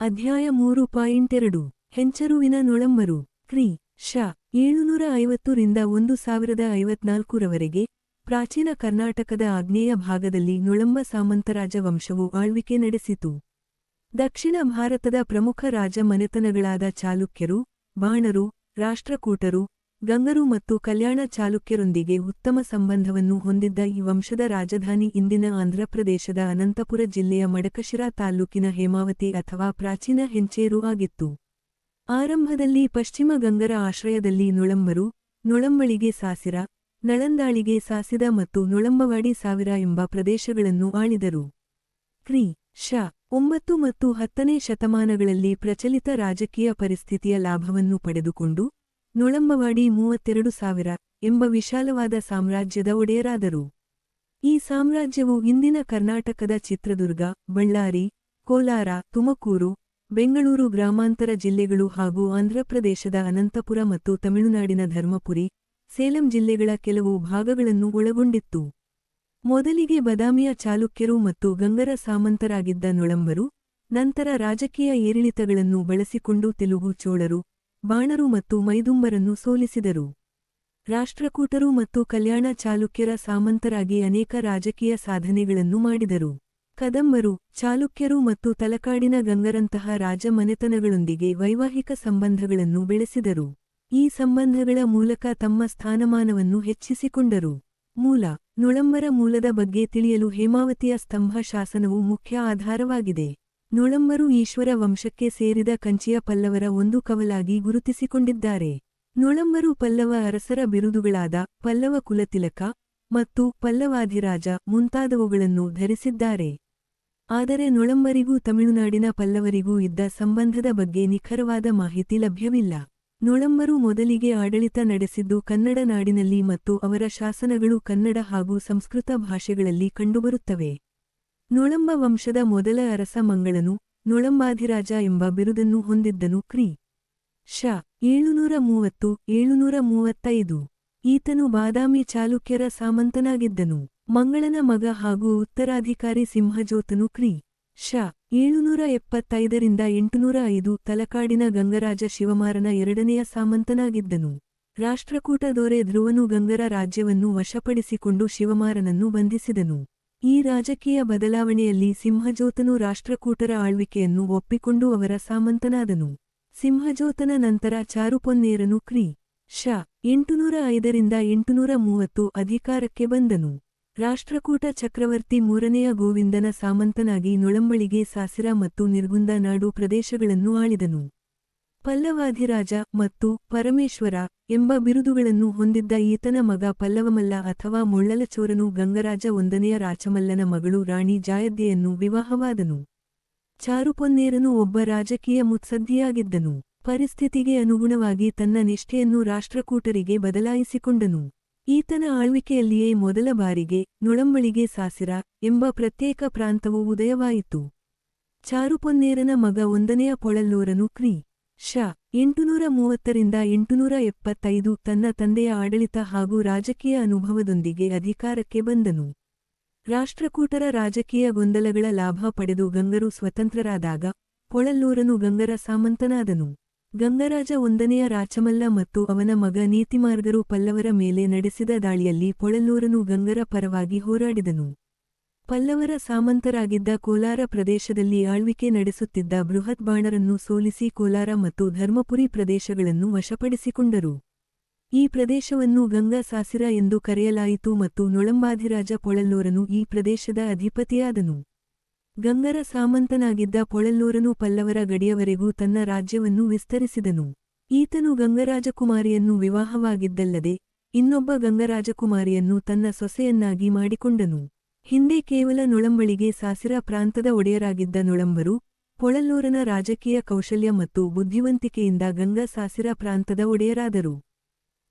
ಅಧ್ಯಾಯ ಮೂರು ಪಾಯಿಂಟ್ ಎರಡು. ಹೆಂಚರುವಿನ ನೊಳಂಬರು. ಕ್ರಿ. ಶ. ಏಳುನೂರ ಐವತ್ತು ರಿಂದ ಒಂದು ಸಾವಿರದ ಐವತ್ನಾಲ್ಕರವರೆಗೆ ಪ್ರಾಚೀನ ಕರ್ನಾಟಕದ ಆಗ್ನೇಯ ಭಾಗದಲ್ಲಿ ನೊಳಂಬ ಸಾಮಂತರಾಜ ವಂಶವು ಆಳ್ವಿಕೆ ನಡೆಸಿತು. ದಕ್ಷಿಣ ಭಾರತದ ಪ್ರಮುಖ ರಾಜ ಮನೆತನಗಳಾದ ಚಾಲುಕ್ಯರು, ಬಾಣರು, ರಾಷ್ಟ್ರಕೂಟರು ಗಂಗರು ಮತ್ತು ಕಲ್ಯಾಣ ಚಾಲುಕ್ಯರೊಂದಿಗೆ ಉತ್ತಮ ಸಂಬಂಧವನ್ನು ಹೊಂದಿದ್ದ ಈ ವಂಶದ ರಾಜಧಾನಿ ಇಂದಿನ ಆಂಧ್ರಪ್ರದೇಶದ ಅನಂತಪುರ ಜಿಲ್ಲೆಯ ಮಡಕಶಿರಾ ತಾಲ್ಲೂಕಿನ ಹೇಮಾವತಿ ಅಥವಾ ಪ್ರಾಚೀನ ಹೆಂಚೇರು ಆಗಿತ್ತು. ಆರಂಭದಲ್ಲಿ ಪಶ್ಚಿಮ ಗಂಗರ ಆಶ್ರಯದಲ್ಲಿ ನೊಳಂಬರು, ನೊಳಂಬಳಿಗೆ ಸಾಸಿರ, ನಳಂದಾಳಿಗೆ ಸಾಸಿದ ಮತ್ತು ನೊಳಂಬವಾಡಿ ಸಾವಿರ ಎಂಬ ಪ್ರದೇಶಗಳನ್ನು ಆಳಿದರು. ಕ್ರಿ, ಶ, ಒಂಬತ್ತು ಮತ್ತು ಹತ್ತನೇ ಶತಮಾನಗಳಲ್ಲಿ ಪ್ರಚಲಿತ ರಾಜಕೀಯ ಪರಿಸ್ಥಿತಿಯ ಲಾಭವನ್ನು ಪಡೆದುಕೊಂಡು ನೊಳಂಬವಾಡಿ ಮೂವತ್ತೆರಡು ಸಾವಿರ ಎಂಬ ವಿಶಾಲವಾದ ಸಾಮ್ರಾಜ್ಯದ ಒಡೆಯರಾದರು. ಈ ಸಾಮ್ರಾಜ್ಯವು ಇಂದಿನ ಕರ್ನಾಟಕದ ಚಿತ್ರದುರ್ಗ, ಬಳ್ಳಾರಿ, ಕೋಲಾರ, ತುಮಕೂರು, ಬೆಂಗಳೂರು ಗ್ರಾಮಾಂತರ ಜಿಲ್ಲೆಗಳು ಹಾಗೂ ಆಂಧ್ರಪ್ರದೇಶದ ಅನಂತಪುರ ಮತ್ತು ತಮಿಳುನಾಡಿನ ಧರ್ಮಪುರಿ, ಸೇಲಂ ಜಿಲ್ಲೆಗಳ ಕೆಲವು ಭಾಗಗಳನ್ನು ಒಳಗೊಂಡಿತ್ತು. ಮೊದಲಿಗೆ ಬದಾಮಿಯ ಚಾಲುಕ್ಯರು ಮತ್ತು ಗಂಗರ ಸಾಮಂತರಾಗಿದ್ದ ನೊಳಂಬರು, ನಂತರ ರಾಜಕೀಯ ಏರಿಳಿತಗಳನ್ನು ಬಳಸಿಕೊಂಡು ತೆಲುಗು ಚೋಳರು ಬಾಣರು ಮತ್ತು ಮೈದುಂಬರನ್ನು ಸೋಲಿಸಿದರು. ರಾಷ್ಟ್ರಕೂಟರು ಮತ್ತು ಕಲ್ಯಾಣ ಚಾಲುಕ್ಯರ ಸಾಮಂತರಾಗಿ ಅನೇಕ ರಾಜಕೀಯ ಸಾಧನೆಗಳನ್ನು ಮಾಡಿದರು. ಕದಂಬರು, ಚಾಲುಕ್ಯರು ಮತ್ತು ತಲಕಾಡಿನ ಗಂಗರಂತಹ ರಾಜಮನೆತನಗಳೊಂದಿಗೆ ವೈವಾಹಿಕ ಸಂಬಂಧಗಳನ್ನು ಬೆಳೆಸಿದರು. ಈ ಸಂಬಂಧಗಳ ಮೂಲಕ ತಮ್ಮ ಸ್ಥಾನಮಾನವನ್ನು ಹೆಚ್ಚಿಸಿಕೊಂಡರು. ಮೂಲ, ನುಳಂಬರ ಮೂಲದ ಬಗ್ಗೆ ತಿಳಿಯಲು ಹೇಮಾವತಿಯ ಸ್ತಂಭ ಶಾಸನವು ಮುಖ್ಯ ಆಧಾರವಾಗಿದೆ. ನೊಳಂಬರು ಈಶ್ವರ ವಂಶಕ್ಕೆ ಸೇರಿದ ಕಂಚಿಯ ಪಲ್ಲವರ ಒಂದು ಕವಲಾಗಿ ಗುರುತಿಸಿಕೊಂಡಿದ್ದಾರೆ. ನೊಳಂಬರು ಪಲ್ಲವ ಅರಸರ ಬಿರುದುಗಳಾದ ಪಲ್ಲವ ಕುಲತಿಲಕ ಮತ್ತು ಪಲ್ಲವಾಧಿರಾಜ ಮುಂತಾದವುಗಳನ್ನು ಧರಿಸಿದ್ದಾರೆ. ಆದರೆ ನೊಳಂಬರಿಗೂ ತಮಿಳುನಾಡಿನ ಪಲ್ಲವರಿಗೂ ಇದ್ದ ಸಂಬಂಧದ ಬಗ್ಗೆ ನಿಖರವಾದ ಮಾಹಿತಿ ಲಭ್ಯವಿಲ್ಲ. ನೊಳಂಬರು ಮೊದಲಿಗೆ ಆಡಳಿತ ನಡೆಸಿದ್ದು ಕನ್ನಡ ನಾಡಿನಲ್ಲಿ ಮತ್ತು ಅವರ ಶಾಸನಗಳು ಕನ್ನಡ ಹಾಗೂ ಸಂಸ್ಕೃತ ಭಾಷೆಗಳಲ್ಲಿ ಕಂಡುಬರುತ್ತವೆ. ನೊಳಂಬ ವಂಶದ ಮೊದಲ ಅರಸ ಮಂಗಳನು, ನೊಳಂಬಾಧಿರಾಜ ಎಂಬ ಬಿರುದನ್ನು ಹೊಂದಿದ್ದನು ಕ್ರಿ. ಶ, ಏಳುನೂರ ಮೂವತ್ತು, ಏಳುನೂರ ಮೂವತ್ತೈದು. ಈತನು ಬಾದಾಮಿ ಚಾಲುಕ್ಯರ ಸಾಮಂತನಾಗಿದ್ದನು. ಮಂಗಳನ ಮಗ ಹಾಗೂ ಉತ್ತರಾಧಿಕಾರಿ ಸಿಂಹಜೋತನು ಕ್ರಿ. ಶ, ಏಳುನೂರ ಎಪ್ಪತ್ತೈದರಿಂದ ಎಂಟುನೂರ ಐದು ತಲಕಾಡಿನ ಗಂಗರಾಜ ಶಿವಮಾರನ ಎರಡನೆಯ ಸಾಮಂತನಾಗಿದ್ದನು. ರಾಷ್ಟ್ರಕೂಟ ದೊರೆ ಧ್ರುವನು ಗಂಗರ ರಾಜ್ಯವನ್ನು ವಶಪಡಿಸಿಕೊಂಡು ಶಿವಮಾರನನ್ನು ಬಂಧಿಸಿದನು. ಈ ರಾಜಕೀಯ ಬದಲಾವಣೆಯಲ್ಲಿ ಸಿಂಹಜೋತನು ರಾಷ್ಟ್ರಕೂಟರ ಆಳ್ವಿಕೆಯನ್ನು ಒಪ್ಪಿಕೊಂಡು ಅವರ ಸಾಮಂತನಾದನು. ಸಿಂಹಜೋತನ ನಂತರ ಚಾರುಪೊನ್ನೇರನು ಕ್ರಿ. ಶ. ಎಂಟುನೂರ ಐದರಿಂದ ಎಂಟುನೂರ ಮೂವತ್ತು ಅಧಿಕಾರಕ್ಕೆ ಬಂದನು. ರಾಷ್ಟ್ರಕೂಟ ಚಕ್ರವರ್ತಿ ಮೂರನೆಯ ಗೋವಿಂದನ ಸಾಮಂತನಾಗಿ ನೊಳಂಬಳಿಗೆ ಸಾಸಿರ ಮತ್ತು ನಿರ್ಗುಂದ ನಾಡು ಪ್ರದೇಶಗಳನ್ನು ಆಳಿದನು. ಪಲ್ಲವಾಧಿರಾಜ ಮತ್ತು ಪರಮೇಶ್ವರ ಎಂಬ ಬಿರುದುಗಳನ್ನು ಹೊಂದಿದ್ದ ಈತನ ಮಗ ಪಲ್ಲವಮಲ್ಲ ಅಥವಾ ಮುಳ್ಳಲಚೋರನು ಗಂಗರಾಜ ಒಂದನೆಯ ರಾಚಮಲ್ಲನ ಮಗಳು ರಾಣಿ ಜಾಯದ್ಯೆಯನ್ನು ವಿವಾಹವಾದನು. ಚಾರುಪೊನ್ನೇರನು ಒಬ್ಬ ರಾಜಕೀಯ ಮುತ್ಸದ್ದಿಯಾಗಿದ್ದನು. ಪರಿಸ್ಥಿತಿಗೆ ಅನುಗುಣವಾಗಿ ತನ್ನ ನಿಷ್ಠೆಯನ್ನು ರಾಷ್ಟ್ರಕೂಟರಿಗೆ ಬದಲಾಯಿಸಿಕೊಂಡನು. ಈತನ ಆಳ್ವಿಕೆಯಲ್ಲಿಯೇ ಮೊದಲ ಬಾರಿಗೆ ನೊಳಂಬಳಿಗೆ ಸಾಸಿರ ಎಂಬ ಪ್ರತ್ಯೇಕ ಪ್ರಾಂತವು ಉದಯವಾಯಿತು. ಚಾರುಪೊನ್ನೇರನ ಮಗ ಒಂದನೆಯ ಪೊಳಲ್ಲೂರನು ಕ್ರಿ. ಶ, ಎಂಟುನೂರ ಮೂವತ್ತರಿಂದ ಎಂಟುನೂರ ಎಪ್ಪತ್ತೈದು ತನ್ನ ತಂದೆಯ ಆಡಳಿತ ಹಾಗೂ ರಾಜಕೀಯ ಅನುಭವದೊಂದಿಗೆ ಅಧಿಕಾರಕ್ಕೆ ಬಂದನು. ರಾಷ್ಟ್ರಕೂಟರ ರಾಜಕೀಯ ಗೊಂದಲಗಳ ಲಾಭ ಪಡೆದು ಗಂಗರು ಸ್ವತಂತ್ರರಾದಾಗ ಪೊಳಲ್ಲೂರನು ಗಂಗರ ಸಾಮಂತನಾದನು. ಗಂಗರಾಜ ಒಂದನೆಯ ರಾಚಮಲ್ಲ ಮತ್ತು ಅವನ ಮಗ ನೀತಿಮಾರ್ಗರು ಪಲ್ಲವರ ಮೇಲೆ ನಡೆಸಿದ ದಾಳಿಯಲ್ಲಿ ಪೊಳಲ್ಲೂರನು ಗಂಗರ ಪರವಾಗಿ ಹೋರಾಡಿದನು. ಪಲ್ಲವರ ಸಾಮಂತರಾಗಿದ್ದ ಕೋಲಾರ ಪ್ರದೇಶದಲ್ಲಿ ಆಳ್ವಿಕೆ ನಡೆಸುತ್ತಿದ್ದ ಬೃಹತ್ ಬಾಣರನ್ನು ಸೋಲಿಸಿ ಕೋಲಾರ ಮತ್ತು ಧರ್ಮಪುರಿ ಪ್ರದೇಶಗಳನ್ನು ವಶಪಡಿಸಿಕೊಂಡರು. ಈ ಪ್ರದೇಶವನ್ನು ಗಂಗಾ ಸಾಸಿರ ಎಂದು ಕರೆಯಲಾಯಿತು ಮತ್ತು ನೊಳಂಬಾಧಿರಾಜ ಪೊಳಲ್ಲೂರನು ಈ ಪ್ರದೇಶದ ಅಧಿಪತಿಯಾದನು. ಗಂಗರ ಸಾಮಂತನಾಗಿದ್ದ ಪೊಳಲ್ಲೂರನು ಪಲ್ಲವರ ಗಡಿಯವರೆಗೂ ತನ್ನ ರಾಜ್ಯವನ್ನು ವಿಸ್ತರಿಸಿದನು. ಈತನು ಗಂಗರಾಜಕುಮಾರಿಯನ್ನು ವಿವಾಹವಾಗಿದ್ದಲ್ಲದೆ, ಇನ್ನೊಬ್ಬ ಗಂಗರಾಜಕುಮಾರಿಯನ್ನು ತನ್ನ ಸೊಸೆಯನ್ನಾಗಿ ಮಾಡಿಕೊಂಡನು. ಹಿಂದೆ ಕೇವಲ ನೊಳಂಬಳಿಗೆ ಸಾಸಿರ ಪ್ರಾಂತದ ಒಡೆಯರಾಗಿದ್ದ ನೊಳಂಬರು ಪೊಳಲ್ಲೂರನ ರಾಜಕೀಯ ಕೌಶಲ್ಯ ಮತ್ತು ಬುದ್ಧಿವಂತಿಕೆಯಿಂದ ಗಂಗಾ ಸಾಸಿರ ಪ್ರಾಂತದ ಒಡೆಯರಾದರು.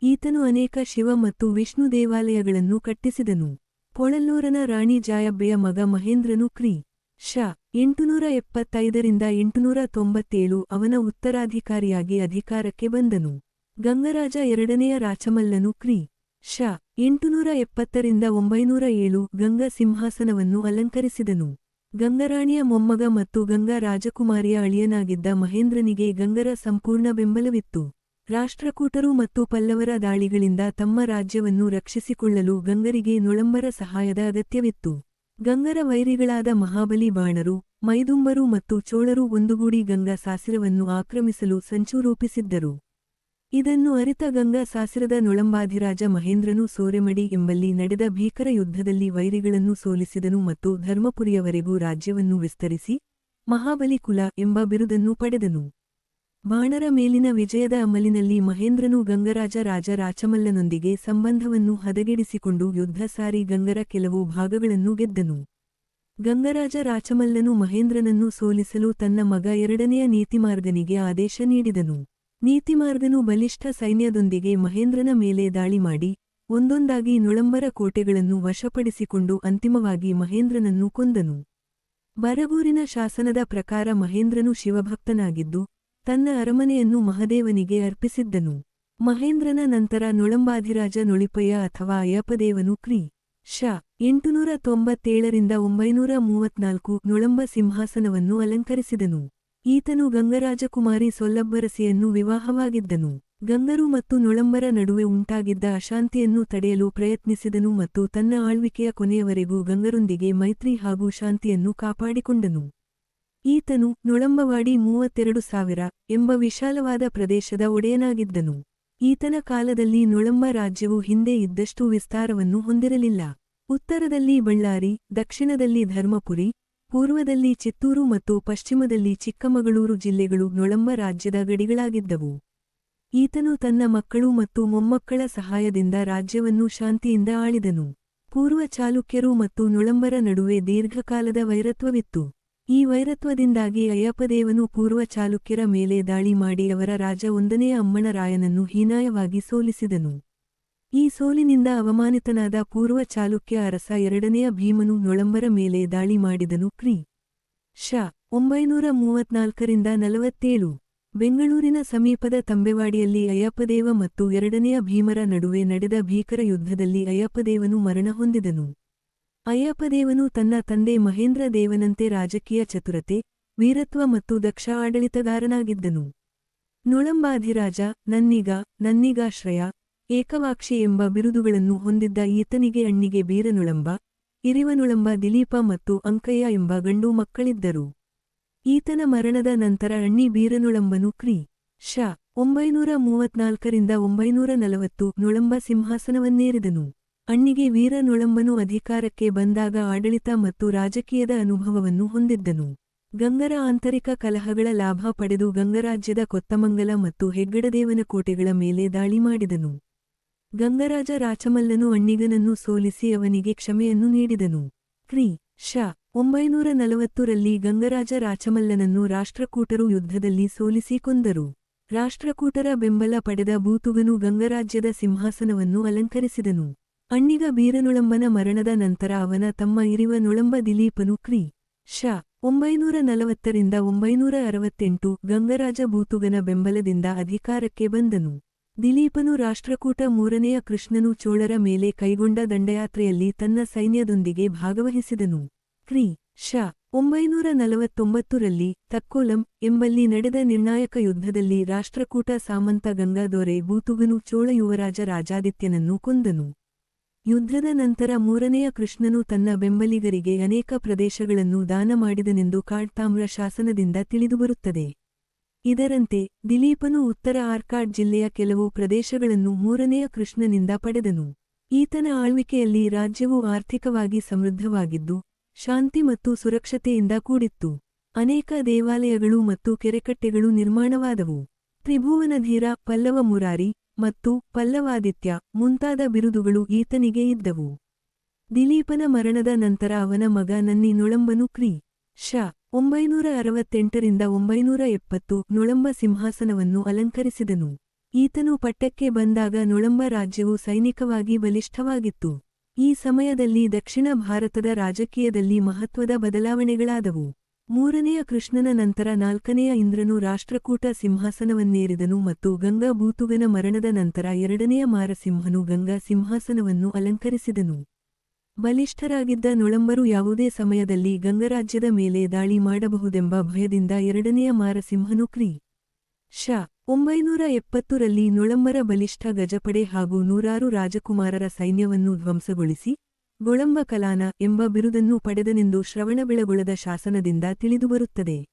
ಈತನು ಅನೇಕ ಶಿವ ಮತ್ತು ವಿಷ್ಣು ದೇವಾಲಯಗಳನ್ನು ಕಟ್ಟಿಸಿದನು. ಪೊಳಲ್ಲೂರನ ರಾಣಿ ಜಾಯಬ್ಬೆಯ ಮಗ ಮಹೇಂದ್ರನು ಕ್ರಿ. ಶ. ಎಂಟುನೂರ ಎಪ್ಪತ್ತೈದರಿಂದ ಎಂಟುನೂರ ತೊಂಬತ್ತೇಳು ಅವನ ಉತ್ತರಾಧಿಕಾರಿಯಾಗಿ ಅಧಿಕಾರಕ್ಕೆ ಬಂದನು. ಗಂಗರಾಜ ಎರಡನೆಯ ರಾಚಮಲ್ಲನು ಕ್ರಿ. ಶ. ಎಂಟುನೂರ ಎಪ್ಪತ್ತರಿಂದ ಒಂಬೈನೂರ ಏಳು ಗಂಗಾ ಸಿಂಹಾಸನವನ್ನು ಅಲಂಕರಿಸಿದನು. ಗಂಗರಾಣಿಯ ಮೊಮ್ಮಗ ಮತ್ತು ಗಂಗಾ ರಾಜಕುಮಾರಿಯ ಅಳಿಯನಾಗಿದ್ದ ಮಹೇಂದ್ರನಿಗೆ ಗಂಗರ ಸಂಪೂರ್ಣ ಬೆಂಬಲವಿತ್ತು. ರಾಷ್ಟ್ರಕೂಟರು ಮತ್ತು ಪಲ್ಲವರ ದಾಳಿಗಳಿಂದ ತಮ್ಮ ರಾಜ್ಯವನ್ನು ರಕ್ಷಿಸಿಕೊಳ್ಳಲು ಗಂಗರಿಗೆ ನೊಳಂಬರ ಸಹಾಯದ ಅಗತ್ಯವಿತ್ತು. ಗಂಗರ ವೈರಿಗಳಾದ ಮಹಾಬಲಿ ಬಾಣರು, ಮೈದುಂಬರು ಮತ್ತು ಚೋಳರು ಒಂದುಗೂಡಿ ಗಂಗಾ ಸಾಸಿರವನ್ನು ಆಕ್ರಮಿಸಲು ಸಂಚು ರೂಪಿಸಿದ್ದರು. ಇದನ್ನು ಅರಿತ ಗಂಗಾ ಸಾಸಿರದ ನೊಳಂಬಾಧಿರಾಜ ಮಹೇಂದ್ರನು ಸೋರೆಮಡಿ ಎಂಬಲ್ಲಿ ನಡೆದ ಭೀಕರ ಯುದ್ಧದಲ್ಲಿ ವೈರಿಗಳನ್ನು ಸೋಲಿಸಿದನು ಮತ್ತು ಧರ್ಮಪುರಿಯವರೆಗೂ ರಾಜ್ಯವನ್ನು ವಿಸ್ತರಿಸಿ ಮಹಾಬಲಿ ಕುಲ ಎಂಬ ಬಿರುದನ್ನು ಪಡೆದನು. ಬಾಣರ ಮೇಲಿನ ವಿಜಯದ ಅಮಲಿನಲ್ಲಿ ಮಹೇಂದ್ರನು ಗಂಗರಾಜ ರಾಜ ರಾಚಮಲ್ಲನೊಂದಿಗೆ ಸಂಬಂಧವನ್ನು ಹದಗೆಡಿಸಿಕೊಂಡು ಯುದ್ಧ ಸಾರಿ ಗಂಗರ ಕೆಲವು ಭಾಗಗಳನ್ನು ಗೆದ್ದನು. ಗಂಗರಾಜ ರಾಚಮಲ್ಲನು ಮಹೇಂದ್ರನನ್ನು ಸೋಲಿಸಲು ತನ್ನ ಮಗ ಎರಡನೆಯ ನೀತಿಮಾರ್ಗನಿಗೆ ಆದೇಶ ನೀಡಿದನು. ನೀತಿಮಾರ್ಗನು ಬಲಿಷ್ಠ ಸೈನ್ಯದೊಂದಿಗೆ ಮಹೇಂದ್ರನ ಮೇಲೆ ದಾಳಿ ಮಾಡಿ, ಒಂದೊಂದಾಗಿ ನುಳಂಬರ ಕೋಟೆಗಳನ್ನು ವಶಪಡಿಸಿಕೊಂಡು ಅಂತಿಮವಾಗಿ ಮಹೇಂದ್ರನನ್ನು ಕೊಂದನು. ಬರಗೂರಿನ ಶಾಸನದ ಪ್ರಕಾರ ಮಹೇಂದ್ರನು ಶಿವಭಕ್ತನಾಗಿದ್ದು, ತನ್ನ ಅರಮನೆಯನ್ನು ಮಹದೇವನಿಗೆ ಅರ್ಪಿಸಿದ್ದನು. ಮಹೇಂದ್ರನ ನಂತರ ನೊಳಂಬಾಧಿರಾಜ ನೊಳಿಪಯ್ಯ ಅಥವಾ ಅಯ್ಯಪ್ಪದೇವನು ಕ್ರಿ. ಶ. ಎಂಟುನೂರ ತೊಂಬತ್ತೇಳರಿಂದ ಒಂಬೈನೂರ ಮೂವತ್ನಾಲ್ಕು ನೊಳಂಬ ಸಿಂಹಾಸನವನ್ನು ಅಲಂಕರಿಸಿದನು. ಈತನು ಗಂಗರಾಜಕುಮಾರಿ ಸೊಲ್ಲಬ್ಬರಸಿಯನ್ನು ವಿವಾಹವಾಗಿದ್ದನು. ಗಂಗರು ಮತ್ತು ನೊಳಂಬರ ನಡುವೆ ಉಂಟಾಗಿದ್ದ ಅಶಾಂತಿಯನ್ನು ತಡೆಯಲು ಪ್ರಯತ್ನಿಸಿದನು ಮತ್ತು ತನ್ನ ಆಳ್ವಿಕೆಯ ಕೊನೆಯವರೆಗೂ ಗಂಗರೊಂದಿಗೆ ಮೈತ್ರಿ ಹಾಗೂ ಶಾಂತಿಯನ್ನು ಕಾಪಾಡಿಕೊಂಡನು. ಈತನು ನೊಳಂಬವಾಡಿ ಮೂವತ್ತೆರಡು ಸಾವಿರ ಎಂಬ ವಿಶಾಲವಾದ ಪ್ರದೇಶದ ಒಡೆಯನಾಗಿದ್ದನು. ಈತನ ಕಾಲದಲ್ಲಿ ನೊಳಂಬ ರಾಜ್ಯವು ಹಿಂದೆ ಇದ್ದಷ್ಟು ವಿಸ್ತಾರವನ್ನು ಹೊಂದಿರಲಿಲ್ಲ. ಉತ್ತರದಲ್ಲಿ ಬಳ್ಳಾರಿ, ದಕ್ಷಿಣದಲ್ಲಿ ಧರ್ಮಪುರಿ ಪೂರ್ವದಲ್ಲಿ ಚಿತ್ತೂರು ಮತ್ತು ಪಶ್ಚಿಮದಲ್ಲಿ ಚಿಕ್ಕಮಗಳೂರು ಜಿಲ್ಲೆಗಳು ನೊಳಂಬ ರಾಜ್ಯದ ಗಡಿಗಳಾಗಿದ್ದವು. ಈತನು ತನ್ನ ಮಕ್ಕಳು ಮತ್ತು ಮೊಮ್ಮಕ್ಕಳ ಸಹಾಯದಿಂದ ರಾಜ್ಯವನ್ನು ಶಾಂತಿಯಿಂದ ಆಳಿದನು. ಪೂರ್ವ ಚಾಲುಕ್ಯರು ಮತ್ತು ನೊಳಂಬರ ನಡುವೆ ದೀರ್ಘಕಾಲದ ವೈರತ್ವವಿತ್ತು. ಈ ವೈರತ್ವದಿಂದಾಗಿ ಅಯ್ಯಪ್ಪದೇವನು ಪೂರ್ವ ಚಾಲುಕ್ಯರ ಮೇಲೆ ದಾಳಿ ಮಾಡಿ ಅವರ ರಾಜ ಒಂದನೇ ಅಮ್ಮಣರಾಯನನ್ನು ಹೀನಾಯವಾಗಿ ಸೋಲಿಸಿದನು. ಈ ಸೋಲಿನಿಂದ ಅವಮಾನಿತನಾದ ಪೂರ್ವ ಚಾಲುಕ್ಯ ಅರಸ ಎರಡನೆಯ ಭೀಮನು ನೊಳಂಬರ ಮೇಲೆ ದಾಳಿ ಮಾಡಿದನು. ಕ್ರಿ. ಶ ಒಂಬೈನೂರ ಮೂವತ್ನಾಲ್ಕರಿಂದ ನಲವತ್ತೇಳು. ಬೆಂಗಳೂರಿನ ಸಮೀಪದ ತಂಬೆವಾಡಿಯಲ್ಲಿ ಅಯ್ಯಪ್ಪದೇವ ಮತ್ತು ಎರಡನೆಯ ಭೀಮರ ನಡುವೆ ನಡೆದ ಭೀಕರ ಯುದ್ಧದಲ್ಲಿ ಅಯ್ಯಪ್ಪದೇವನು ಮರಣ ಹೊಂದಿದನು. ಅಯ್ಯಪ್ಪದೇವನು ತನ್ನ ತಂದೆ ಮಹೇಂದ್ರ ದೇವನಂತೆ ರಾಜಕೀಯ ಚತುರತೆ, ವೀರತ್ವ ಮತ್ತು ದಕ್ಷ ಆಡಳಿತಗಾರನಾಗಿದ್ದನು ನೊಳಂಬಾಧಿರಾಜ, ನನ್ನಿಗ, ನನ್ನಿಗಾಶ್ರಯ ಏಕವಾಕ್ಷಿ ಎಂಬ ಬಿರುದುಗಳನ್ನು ಹೊಂದಿದ್ದ ಈತನಿಗೆ ಅಣ್ಣಿಗೆ ಬೀರನುಳಂಬ, ಇರಿವನುಳಂಬ ದಿಲೀಪ ಮತ್ತು ಅಂಕಯ್ಯ ಎಂಬ ಗಂಡು ಮಕ್ಕಳಿದ್ದರು. ಈತನ ಮರಣದ ನಂತರ ಅಣ್ಣಿ ಬೀರನುಳಂಬನು ಕ್ರಿ. ಶ. ಒಂಬೈನೂರ ಮೂವತ್ನಾಲ್ಕರಿಂದ ಒಂಬೈನೂರ ನಲವತ್ತು ನುಳಂಬ ಸಿಂಹಾಸನವನ್ನೇರಿದನು. ಅಣ್ಣಿಗೆ ವೀರನುಳಂಬನು ಅಧಿಕಾರಕ್ಕೆ ಬಂದಾಗ ಆಡಳಿತ ಮತ್ತು ರಾಜಕೀಯದ ಅನುಭವವನ್ನು ಹೊಂದಿದ್ದನು. ಗಂಗರ ಆಂತರಿಕ ಕಲಹಗಳ ಲಾಭ ಪಡೆದು ಗಂಗರಾಜ್ಯದ ಕೊತ್ತಮಂಗಲ ಮತ್ತು ಹೆಗ್ಗಡದೇವನ ಕೋಟೆಗಳ ಮೇಲೆ ದಾಳಿ ಮಾಡಿದನು. ಗಂಗರಾಜ ರಾಚಮಲ್ಲನು ಅಣ್ಣಿಗನನ್ನು ಸೋಲಿಸಿ ಅವನಿಗೆ ಕ್ಷಮೆಯನ್ನು ನೀಡಿದನು. ಕ್ರಿ, ಶ, ಒಂಬೈನೂರ ನಲವತ್ತರಲ್ಲಿ ಗಂಗರಾಜ ರಾಚಮಲ್ಲನನ್ನು ರಾಷ್ಟ್ರಕೂಟರು ಯುದ್ಧದಲ್ಲಿ ಸೋಲಿಸಿ ಕೊಂದರು. ರಾಷ್ಟ್ರಕೂಟರ ಬೆಂಬಲ ಪಡೆದ ಬೂತುಗನು ಗಂಗರಾಜ್ಯದ ಸಿಂಹಾಸನವನ್ನು ಅಲಂಕರಿಸಿದನು. ಅಣ್ಣಿಗ ಬೀರನುಳಂಬನ ಮರಣದ ನಂತರ ಅವನ ತಮ್ಮ ಇರಿವ ನೊಳಂಬ ದಿಲೀಪನು ಕ್ರಿ, ಶ, ಒಂಬೈನೂರ ನಲವತ್ತರಿಂದ ಒಂಬೈನೂರ ಅರವತ್ತೆಂಟು ಗಂಗರಾಜ ಬೂತುಗನ ಬೆಂಬಲದಿಂದ ಅಧಿಕಾರಕ್ಕೆ ಬಂದನು. ದಿಲೀಪನು ರಾಷ್ಟ್ರಕೂಟ ಮೂರನೆಯ ಕೃಷ್ಣನು ಚೋಳರ ಮೇಲೆ ಕೈಗೊಂಡ ದಂಡಯಾತ್ರೆಯಲ್ಲಿ ತನ್ನ ಸೈನ್ಯದೊಂದಿಗೆ ಭಾಗವಹಿಸಿದನು. ಕ್ರೀ ಶ, ಒಂಬೈನೂರ ನಲವತ್ತೊಂಬತ್ತರಲ್ಲಿ ತಕ್ಕೋಲಂ ಎಂಬಲ್ಲಿ ನಡೆದ ನಿರ್ಣಾಯಕ ಯುದ್ಧದಲ್ಲಿ ರಾಷ್ಟ್ರಕೂಟ ಸಾಮಂತ ಗಂಗಾದೊರೆ ಭೂತುಗನು ಚೋಳ ಯುವರಾಜ ರಾಜಾದಿತ್ಯನನ್ನು ಕೊಂದನು. ಯುದ್ಧದ ನಂತರ ಮೂರನೆಯ ಕೃಷ್ಣನು ತನ್ನ ಬೆಂಬಲಿಗರಿಗೆ ಅನೇಕ ಪ್ರದೇಶಗಳನ್ನು ದಾನ ಮಾಡಿದನೆಂದು ಕಾಡ್ತಾಮ್ರ ಶಾಸನದಿಂದ ತಿಳಿದುಬರುತ್ತದೆ. ಇದರಂತೆ ದಿಲೀಪನು ಉತ್ತರ ಆರ್ಕಾಡ್ ಜಿಲ್ಲೆಯ ಕೆಲವು ಪ್ರದೇಶಗಳನ್ನು ಮೂರನೆಯ ಕೃಷ್ಣನಿಂದ ಪಡೆದನು. ಈತನ ಆಳ್ವಿಕೆಯಲ್ಲಿ ರಾಜ್ಯವು ಆರ್ಥಿಕವಾಗಿ ಸಮೃದ್ಧವಾಗಿದ್ದು, ಶಾಂತಿ ಮತ್ತು ಸುರಕ್ಷತೆಯಿಂದ ಕೂಡಿತ್ತು. ಅನೇಕ ದೇವಾಲಯಗಳು ಮತ್ತು ಕೆರೆಕಟ್ಟೆಗಳು ನಿರ್ಮಾಣವಾದವು. ತ್ರಿಭುವನಧೀರ ಪಲ್ಲವ ಮುರಾರಿ ಮತ್ತು ಪಲ್ಲವಾದಿತ್ಯ ಮುಂತಾದ ಬಿರುದುಗಳು ಈತನಿಗೆ ಇದ್ದವು. ದಿಲೀಪನ ಮರಣದ ನಂತರ ಅವನ ಮಗ ನನ್ನಿ ನೊಳಂಬನು ಕ್ರಿ. ಶ. ಒಂಬೈನೂರ ಅರವತ್ತೆಂಟರಿಂದ ಒಂಬೈನೂರ ಎಪ್ಪತ್ತು ನೊಳಂಬ ಸಿಂಹಾಸನವನ್ನು ಅಲಂಕರಿಸಿದನು. ಈತನು ಪಟ್ಟಕ್ಕೆ ಬಂದಾಗ ನೊಳಂಬ ರಾಜ್ಯವು ಸೈನಿಕವಾಗಿ ಬಲಿಷ್ಠವಾಗಿತ್ತು. ಈ ಸಮಯದಲ್ಲಿ ದಕ್ಷಿಣ ಭಾರತದ ರಾಜಕೀಯದಲ್ಲಿ ಮಹತ್ವದ ಬದಲಾವಣೆಗಳಾದವು. ಮೂರನೆಯ ಕೃಷ್ಣನ ನಂತರ ನಾಲ್ಕನೆಯ ಇಂದ್ರನು ರಾಷ್ಟ್ರಕೂಟ ಸಿಂಹಾಸನವನ್ನೇರಿದನು ಮತ್ತು ಗಂಗಾ ಬೂತುಗನ ಮರಣದ ನಂತರ ಎರಡನೆಯ ಮಾರಸಿಂಹನು ಗಂಗಾ ಸಿಂಹಾಸನವನ್ನು ಅಲಂಕರಿಸಿದನು. ಬಲಿಷ್ಠರಾಗಿದ್ದ ನೊಳಂಬರು ಯಾವುದೇ ಸಮಯದಲ್ಲಿ ಗಂಗರಾಜ್ಯದ ಮೇಲೆ ದಾಳಿ ಮಾಡಬಹುದೆಂಬ ಭಯದಿಂದ ಎರಡನೆಯ ಮಾರಸಿಂಹನು ಕ್ರಿ. ಶ. ಒಂಬೈನೂರ ಎಪ್ಪತ್ತರಲ್ಲಿ ನೊಳಂಬರ ಬಲಿಷ್ಠ ಗಜಪಡೆ ಹಾಗೂ ನೂರಾರು ರಾಜಕುಮಾರರ ಸೈನ್ಯವನ್ನು ಧ್ವಂಸಗೊಳಿಸಿ, ಗೊಳಂಬ ಕಲಾನ ಎಂಬ ಬಿರುದನ್ನು ಪಡೆದನೆಂದು ಶ್ರವಣಬೆಳಗೊಳದ ಶಾಸನದಿಂದ ತಿಳಿದುಬರುತ್ತದೆ.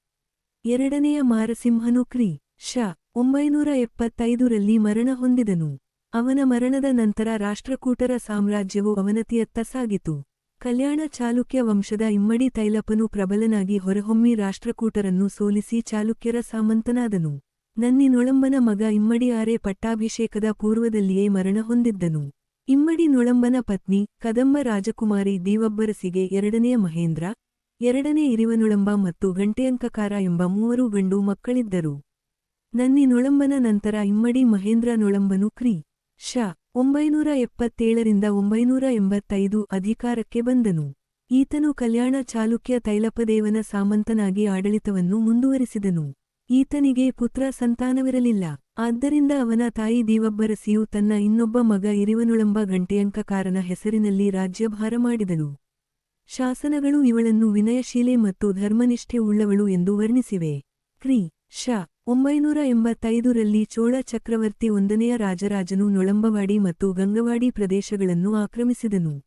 ಎರಡನೆಯ ಮಾರಸಿಂಹನು ಕ್ರಿ. ಶ. ಒಂಬೈನೂರ ಎಪ್ಪತ್ತೈದರಲ್ಲಿ ಮರಣ ಹೊಂದಿದನು. ಅವನ ಮರಣದ ನಂತರ ರಾಷ್ಟ್ರಕೂಟರ ಸಾಮ್ರಾಜ್ಯವು ಅವನತಿಯತ್ತ ಸಾಗಿತು ಕಲ್ಯಾಣ ಚಾಲುಕ್ಯ ವಂಶದ ಇಮ್ಮಡಿ ತೈಲಪನು ಪ್ರಬಲನಾಗಿ ಹೊರಹೊಮ್ಮಿ ರಾಷ್ಟ್ರಕೂಟರನ್ನು ಸೋಲಿಸಿ ಚಾಲುಕ್ಯರ ಸಾಮಂತನಾದನು. ನನ್ನಿ ನೊಳಂಬನ ಮಗ ಇಮ್ಮಡಿ ಆರೆ ಪಟ್ಟಾಭಿಷೇಕದ ಪೂರ್ವದಲ್ಲಿಯೇ ಮರಣ ಹೊಂದಿದ್ದನು. ಇಮ್ಮಡಿ ನೊಳಂಬನ ಪತ್ನಿ ಕದಂಬ ರಾಜಕುಮಾರಿ ದೀವಬ್ಬರಸಿಗೆ ಎರಡನೆಯ ಮಹೇಂದ್ರ, ಎರಡನೇ ಇರಿವನೊಳಂಬ ಮತ್ತು ಗಂಟೆಯಂಕಕಾರ ಎಂಬ ಮೂವರು ಗಂಡು ಮಕ್ಕಳಿದ್ದರು. ನನ್ನಿ ನೊಳಂಬನ ನಂತರ ಇಮ್ಮಡಿ ಮಹೇಂದ್ರ ನೊಳಂಬನು ಕ್ರಿ. ಶ ಒಂಬೈನೂರ ಎಪ್ಪತ್ತೇಳರಿಂದ ಒಂಬೈನೂರ ಎಂಬತ್ತೈದು ಅಧಿಕಾರಕ್ಕೆ ಬಂದನು. ಈತನು ಕಲ್ಯಾಣ ಚಾಲುಕ್ಯ ತೈಲಪದೇವನ ಸಾಮಂತನಾಗಿ ಆಡಳಿತವನ್ನು ಮುಂದುವರಿಸಿದನು. ಈತನಿಗೆ ಪುತ್ರ ಸಂತಾನವಿರಲಿಲ್ಲ. ಆದ್ದರಿಂದ ಅವನ ತಾಯಿ ದೇವಬ್ಬರಸಿಯು ತನ್ನ ಇನ್ನೊಬ್ಬ ಮಗ ಇರಿವನುಳಂಬ ಗಂಟೆಯಂಕಕಾರನ ಹೆಸರಿನಲ್ಲಿ ರಾಜ್ಯಭಾರ ಮಾಡಿದನು. ಶಾಸನಗಳು ಇವಳನ್ನು ವಿನಯಶೀಲೆ ಮತ್ತು ಧರ್ಮನಿಷ್ಠೆ ಉಳ್ಳವಳು ಎಂದು ವರ್ಣಿಸಿವೆ. ಕ್ರಿ. ಶ. ಒಂಬೈನೂರ ಎಂಬತ್ತೈದರಲ್ಲಿ ಚೋಳ ಚಕ್ರವರ್ತಿ ಒಂದನೆಯ ರಾಜರಾಜನು ನೊಳಂಬವಾಡಿ ಮತ್ತು ಗಂಗವಾಡಿ ಪ್ರದೇಶಗಳನ್ನು ಆಕ್ರಮಿಸಿದನು.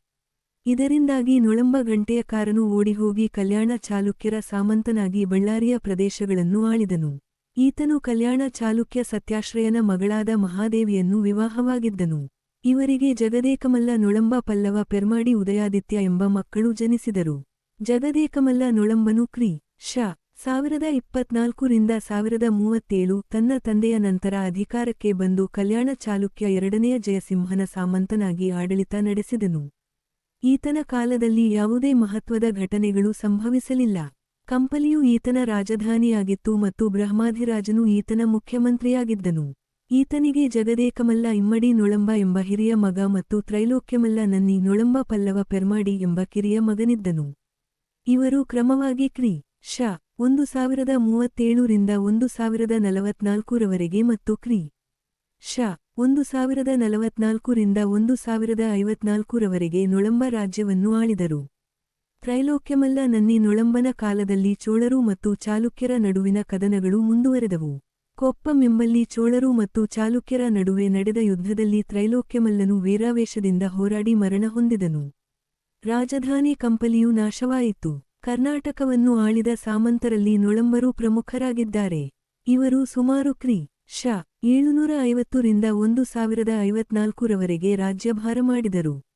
ಇದರಿಂದಾಗಿ ನೊಳಂಬ ಗಂಟೆಯಕಾರನು ಓಡಿಹೋಗಿ ಕಲ್ಯಾಣ ಚಾಲುಕ್ಯರ ಸಾಮಂತನಾಗಿ ಬಳ್ಳಾರಿಯ ಪ್ರದೇಶಗಳನ್ನು ಆಳಿದನು. ಈತನು ಕಲ್ಯಾಣ ಚಾಲುಕ್ಯ ಸತ್ಯಾಶ್ರಯನ ಮಗಳಾದ ಮಹಾದೇವಿಯನ್ನು ವಿವಾಹವಾಗಿದ್ದನು. ಇವರಿಗೆ ಜಗದೇಕಮಲ್ಲ ನೊಳಂಬ ಪಲ್ಲವ ಪೆರ್ಮಾಡಿ ಉದಯಾದಿತ್ಯ ಎಂಬ ಮಕ್ಕಳು ಜನಿಸಿದರು. ಜಗದೇಕಮಲ್ಲ ನೊಳಂಬನು ಕ್ರಿ, ಶ ಸಾವಿರದ ಇಪ್ಪತ್ನಾಲ್ಕರಿಂದ ಸಾವಿರದ ಮೂವತ್ತೇಳು ತನ್ನ ತಂದೆಯ ನಂತರ ಅಧಿಕಾರಕ್ಕೆ ಬಂದು ಕಲ್ಯಾಣ ಚಾಲುಕ್ಯ ಎರಡನೆಯ ಜಯಸಿಂಹನ ಸಾಮಂತನಾಗಿ ಆಡಳಿತ ನಡೆಸಿದನು. ಈತನ ಕಾಲದಲ್ಲಿ ಯಾವುದೇ ಮಹತ್ವದ ಘಟನೆಗಳು ಸಂಭವಿಸಲಿಲ್ಲ. ಕಂಪಲಿಯು ಈತನ ರಾಜಧಾನಿಯಾಗಿತ್ತು ಮತ್ತು ಬ್ರಹ್ಮಾಧಿರಾಜನು ಈತನ ಮುಖ್ಯಮಂತ್ರಿಯಾಗಿದ್ದನು. ಈತನಿಗೆ ಜಗದೇಕಮಲ್ಲ ಇಮ್ಮಡಿ ನೊಳಂಬ ಎಂಬ ಹಿರಿಯ ಮಗ ಮತ್ತು ತ್ರೈಲೋಕ್ಯಮಲ್ಲ ನನ್ನಿ ನೊಳಂಬ ಪಲ್ಲವ ಪೆರ್ಮಾಡಿ ಎಂಬ ಕಿರಿಯ ಮಗನಿದ್ದನು. ಇವರು ಕ್ರಮವಾಗಿ ಕ್ರಿ, ಶ ಒಂದು ಸಾವಿರದ ಮೂವತ್ತೇಳರಿಂದ ಒಂದು ಸಾವಿರದ ನಲವತ್ನಾಲ್ಕರವರೆಗೆ ಮತ್ತು ಕ್ರಿ. ಶ. ಒಂದು ಸಾವಿರದ ನಲವತ್ನಾಲ್ಕರಿಂದ ಒಂದು ಸಾವಿರದ ಐವತ್ನಾಲ್ಕರವರೆಗೆ ನೊಳಂಬ ರಾಜ್ಯವನ್ನು ಆಳಿದರು. ತ್ರೈಲೋಕ್ಯಮಲ್ಲ ನನ್ನಿ ನೊಳಂಬನ ಕಾಲದಲ್ಲಿ ಚೋಳರು ಮತ್ತು ಚಾಲುಕ್ಯರ ನಡುವಿನ ಕದನಗಳು ಮುಂದುವರೆದವು. ಕೊಪ್ಪಂ ಎಂಬಲ್ಲಿ ಚೋಳರು ಮತ್ತು ಚಾಲುಕ್ಯರ ನಡುವೆ ನಡೆದ ಯುದ್ಧದಲ್ಲಿ ತ್ರೈಲೋಕ್ಯಮಲ್ಲನು ವೀರಾವೇಶದಿಂದ ಹೋರಾಡಿ ಮರಣ ಹೊಂದಿದನು. ರಾಜಧಾನಿ ಕಂಪಲಿಯು ನಾಶವಾಯಿತು. ಕರ್ನಾಟಕವನ್ನು ಆಳಿದ ಸಾಮಂತರಲ್ಲಿ ನೊಳಂಬರು ಪ್ರಮುಖರಾಗಿದ್ದಾರೆ. ಇವರು ಸುಮಾರು ಕ್ರಿ. ಶ. ಏಳುನೂರ ಐವತ್ತರಿಂದ ಒಂದು ಸಾವಿರದ ಐವತ್ನಾಲ್ಕರವರೆಗೆ ರಾಜ್ಯಭಾರ ಮಾಡಿದರು.